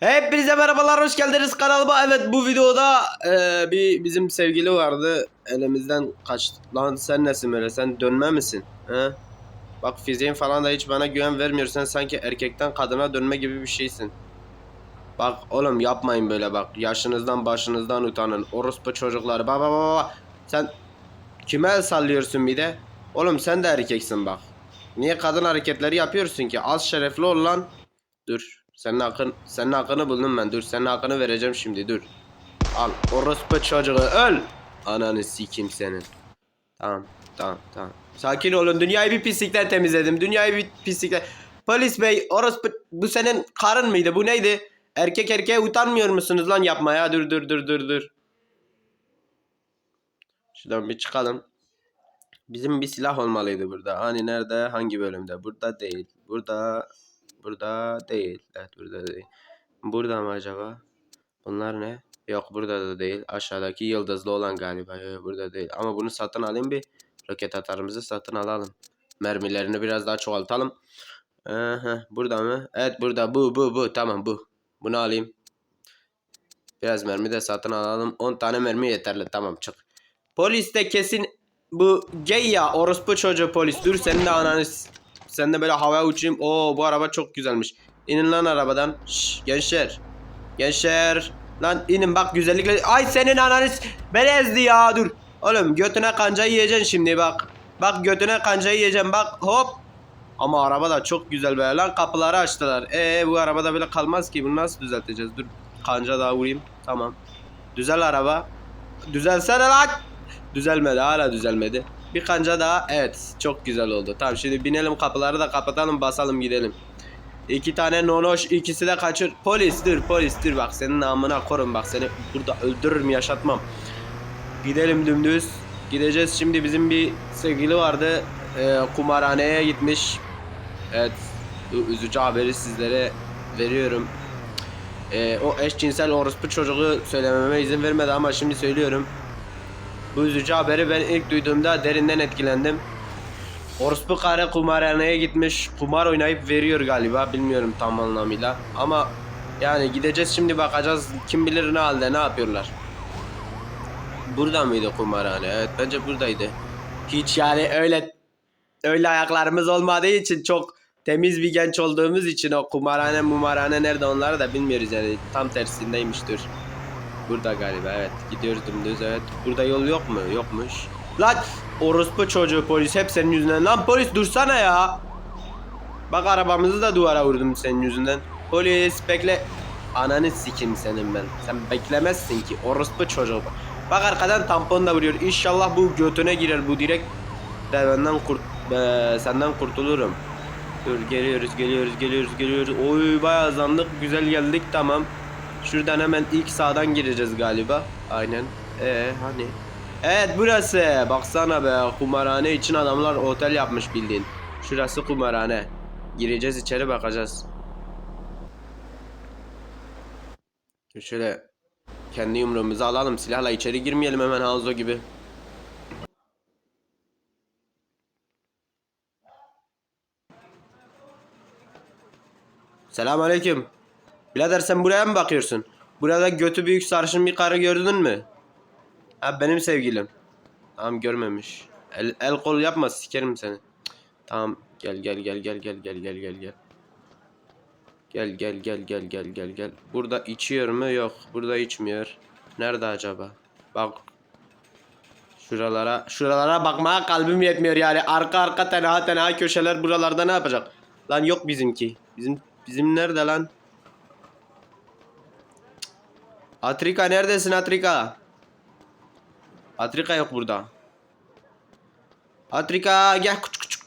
Hepinize merhabalar hoş geldiniz kanalıma. Evet bu videoda e, bir bizim sevgili vardı. Elimizden kaçtı. Lan sen nesin böyle? Sen dönme misin? He? Bak fiziğin falan da hiç bana güven vermiyor. Sen sanki erkekten kadına dönme gibi bir şeysin. Bak oğlum yapmayın böyle bak. Yaşınızdan başınızdan utanın. Orospu çocukları. Baba baba baba. Sen kime el sallıyorsun bir de? Oğlum sen de erkeksin bak. Niye kadın hareketleri yapıyorsun ki? Az şerefli ol lan. Dur. Senin hakkın, senin hakkını buldum ben. Dur senin hakkını vereceğim şimdi. Dur. Al. Orospu çocuğu öl. Ananı sikim senin. Tamam. Tamam. Tamam. Sakin olun. Dünyayı bir pislikten temizledim. Dünyayı bir pislikten. Polis bey orospu bu senin karın mıydı? Bu neydi? Erkek erkeğe utanmıyor musunuz lan yapmaya? Dur dur dur dur dur. Şuradan bir çıkalım. Bizim bir silah olmalıydı burada. Hani nerede? Hangi bölümde? Burada değil. Burada Burada değil. Evet burada değil. Burada mı acaba? Bunlar ne? Yok burada da değil. Aşağıdaki yıldızlı olan galiba. Yok, burada değil. Ama bunu satın alayım bir. Roket atarımızı satın alalım. Mermilerini biraz daha çoğaltalım. Aha, burada mı? Evet burada. Bu bu bu. Tamam bu. Bunu alayım. Biraz mermi de satın alalım. 10 tane mermi yeterli. Tamam çık. Polis de kesin bu gay ya orospu çocuğu polis. Dur senin de ananı sen de böyle havaya uçayım. Oo bu araba çok güzelmiş. İnin lan arabadan. Şş, gençler. Gençler. Lan inin bak güzellikle. Ay senin ananı s- beni ezdi ya dur. Oğlum götüne kancayı yiyeceksin şimdi bak. Bak götüne kancayı yiyeceksin bak hop. Ama araba da çok güzel be. Lan kapıları açtılar. Ee bu arabada böyle kalmaz ki. Bunu nasıl düzelteceğiz? Dur kanca daha vurayım. Tamam. Düzel araba. Düzelsene lan. Düzelmedi hala düzelmedi. Bir kanca daha evet çok güzel oldu. Tamam şimdi binelim kapıları da kapatalım basalım gidelim. İki tane nonoş ikisi de kaçır. Polis dur polis dur bak senin namına korun bak seni burada öldürürüm yaşatmam. Gidelim dümdüz. Gideceğiz şimdi bizim bir sevgili vardı. Ee, kumarhaneye gitmiş. Evet üzücü haberi sizlere veriyorum. Ee, o eşcinsel orospu çocuğu söylememe izin vermedi ama şimdi söylüyorum. Bu üzücü haberi ben ilk duyduğumda derinden etkilendim. Orospu karı kumarhaneye gitmiş. Kumar oynayıp veriyor galiba. Bilmiyorum tam anlamıyla. Ama yani gideceğiz şimdi bakacağız. Kim bilir ne halde ne yapıyorlar. Burada mıydı kumarhane? Evet bence buradaydı. Hiç yani öyle öyle ayaklarımız olmadığı için çok temiz bir genç olduğumuz için o kumarhane mumarhane nerede onları da bilmiyoruz yani. Tam tersindeymiştir. Burada galiba evet. Gidiyoruz dümdüz evet. Burada yol yok mu? Yokmuş. Lan orospu çocuğu polis hep senin yüzünden. Lan polis dursana ya. Bak arabamızı da duvara vurdum senin yüzünden. Polis bekle. Ananı sikim senin ben. Sen beklemezsin ki orospu çocuğu. Bak arkadan tampon da vuruyor. İnşallah bu götüne girer bu direkt. De benden kurt be, senden kurtulurum. Dur geliyoruz geliyoruz geliyoruz geliyoruz. Oy bayağı hızlandık. Güzel geldik tamam. Şuradan hemen ilk sağdan gireceğiz galiba. Aynen. Ee hani. Evet burası. Baksana be kumarhane için adamlar otel yapmış bildiğin. Şurası kumarhane. Gireceğiz içeri bakacağız. Şöyle kendi yumruğumuzu alalım. Silahla içeri girmeyelim hemen Hanzo gibi. Selamünaleyküm. Birader sen buraya mı bakıyorsun? Burada götü büyük sarışın bir karı gördün mü? Ha benim sevgilim. Tamam görmemiş. El, el kol yapma sikerim seni. Tamam gel gel gel gel gel gel gel gel gel. Gel gel gel gel gel gel gel. Burada içiyor mu? Yok. Burada içmiyor. Nerede acaba? Bak. Şuralara, şuralara bakmaya kalbim yetmiyor yani. Arka arka tenha tenha köşeler buralarda ne yapacak? Lan yok bizimki. Bizim bizim nerede lan? Atrika neredesin Atrika? Atrika yok burada. Atrika gel. Küçük küçük.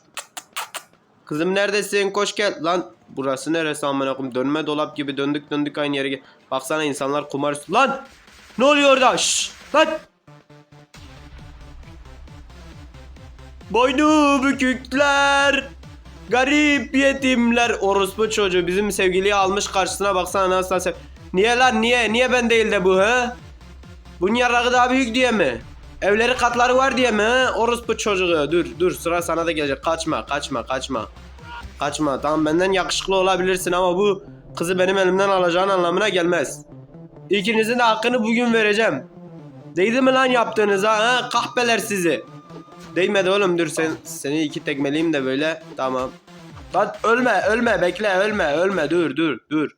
Kızım neredesin? Koş gel. Lan burası neresi amına koyayım? Dönme dolap gibi döndük döndük aynı yere. gel- Baksana insanlar kumar üstü. Lan! Ne oluyor orada? Şşş! Lan! Boynu bükükler. Garip yetimler. Orospu çocuğu bizim sevgiliyi almış karşısına baksana nasıl sev... Niye lan niye? Niye ben değil de bu he? Bunun yarrağı daha büyük diye mi? Evleri katları var diye mi he? Orospu çocuğu. Dur dur sıra sana da gelecek. Kaçma kaçma kaçma. Kaçma tamam benden yakışıklı olabilirsin ama bu kızı benim elimden alacağın anlamına gelmez. İkinizin de hakkını bugün vereceğim. Değdi mi lan yaptığınıza ha kahpeler sizi. Değmedi oğlum dur sen seni iki tekmeleyeyim de böyle tamam. Lan ölme ölme bekle ölme ölme dur dur dur.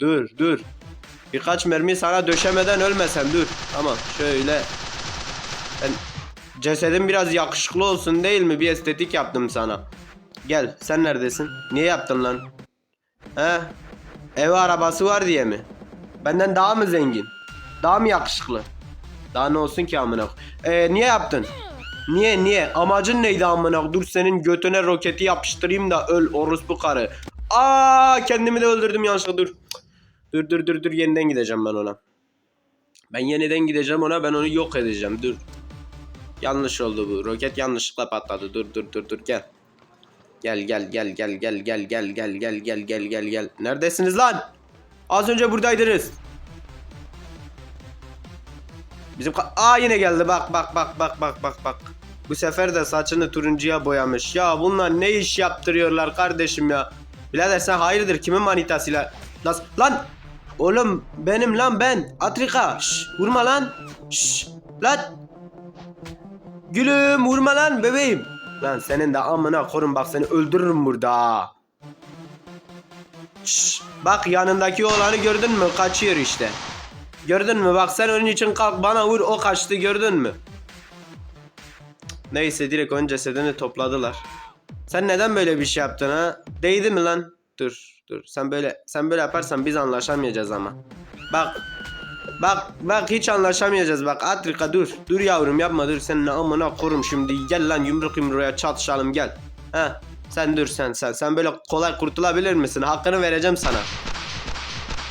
Dur dur. Birkaç mermi sana döşemeden ölmesem dur. Tamam şöyle. Ben cesedin biraz yakışıklı olsun değil mi? Bir estetik yaptım sana. Gel sen neredesin? Niye yaptın lan? He? Ev arabası var diye mi? Benden daha mı zengin? Daha mı yakışıklı? Daha ne olsun ki amına? Ee, niye yaptın? Niye niye? Amacın neydi amına? Dur senin götüne roketi yapıştırayım da öl orospu karı. Aa kendimi de öldürdüm yanlışlıkla dur. Dur dur dur dur yeniden gideceğim ben ona. Ben yeniden gideceğim ona ben onu yok edeceğim dur. Yanlış oldu bu. Roket yanlışlıkla patladı. Dur dur dur dur gel. Gel gel gel gel gel gel gel gel gel gel gel gel gel. Neredesiniz lan? Az önce buradaydınız. Bizim Aa yine geldi bak bak bak bak bak bak bak. Bu sefer de saçını turuncuya boyamış. Ya bunlar ne iş yaptırıyorlar kardeşim ya. Birader sen hayırdır kimin manitasıyla? Nasıl? Lan! Oğlum benim lan ben. Atrika. Şş, vurma lan. Şş, lan. Gülüm vurma lan bebeğim. Lan senin de amına korun bak seni öldürürüm burada. Şş, bak yanındaki oğlanı gördün mü? Kaçıyor işte. Gördün mü? Bak sen onun için kalk bana vur o kaçtı gördün mü? Neyse direkt ön cesedini topladılar. Sen neden böyle bir şey yaptın ha? Değdi mi lan? Dur dur sen böyle sen böyle yaparsan biz anlaşamayacağız ama. Bak Bak bak hiç anlaşamayacağız. Bak Atrika dur dur yavrum yapma dur. Sen ne amına korum şimdi. Gel lan yumruk yumruğa çatışalım gel. Ha sen dur sen sen sen böyle kolay kurtulabilir misin? Hakkını vereceğim sana.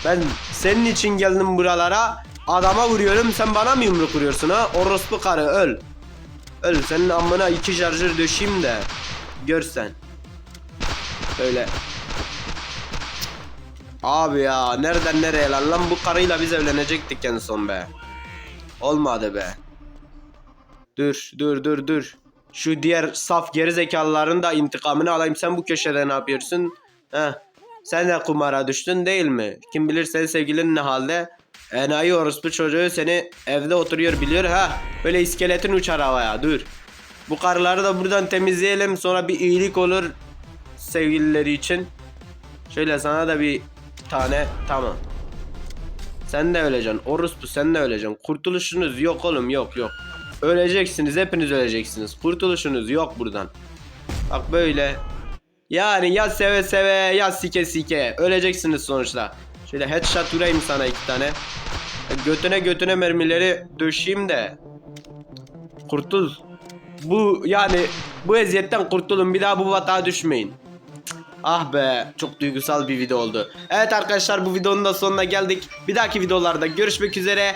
Ben senin için geldim buralara. Adama vuruyorum sen bana mı yumruk vuruyorsun ha? Orospu karı öl. Öl senin amına iki şarjör döşeyim de. Görsen böyle Abi ya nereden nereye lan lan bu karıyla biz evlenecektik en son be. Olmadı be. Dur dur dur dur. Şu diğer saf geri zekalıların da intikamını alayım. Sen bu köşede ne yapıyorsun? Heh. Sen de kumara düştün değil mi? Kim bilir senin sevgilin ne halde? Enayi orospu çocuğu seni evde oturuyor biliyor ha. Böyle iskeletin uçar havaya dur. Bu karıları da buradan temizleyelim sonra bir iyilik olur sevgilileri için. Şöyle sana da bir tane tamam. Sen de öleceksin. Orospu sen de öleceksin. Kurtuluşunuz yok oğlum yok yok. Öleceksiniz hepiniz öleceksiniz. Kurtuluşunuz yok buradan. Bak böyle. Yani ya seve seve ya sike sike. Öleceksiniz sonuçta. Şöyle headshot vurayım sana iki tane. Götüne götüne mermileri döşeyim de. Kurtul. Bu yani bu eziyetten kurtulun. Bir daha bu vatağa düşmeyin. Ah be çok duygusal bir video oldu. Evet arkadaşlar bu videonun da sonuna geldik. Bir dahaki videolarda görüşmek üzere.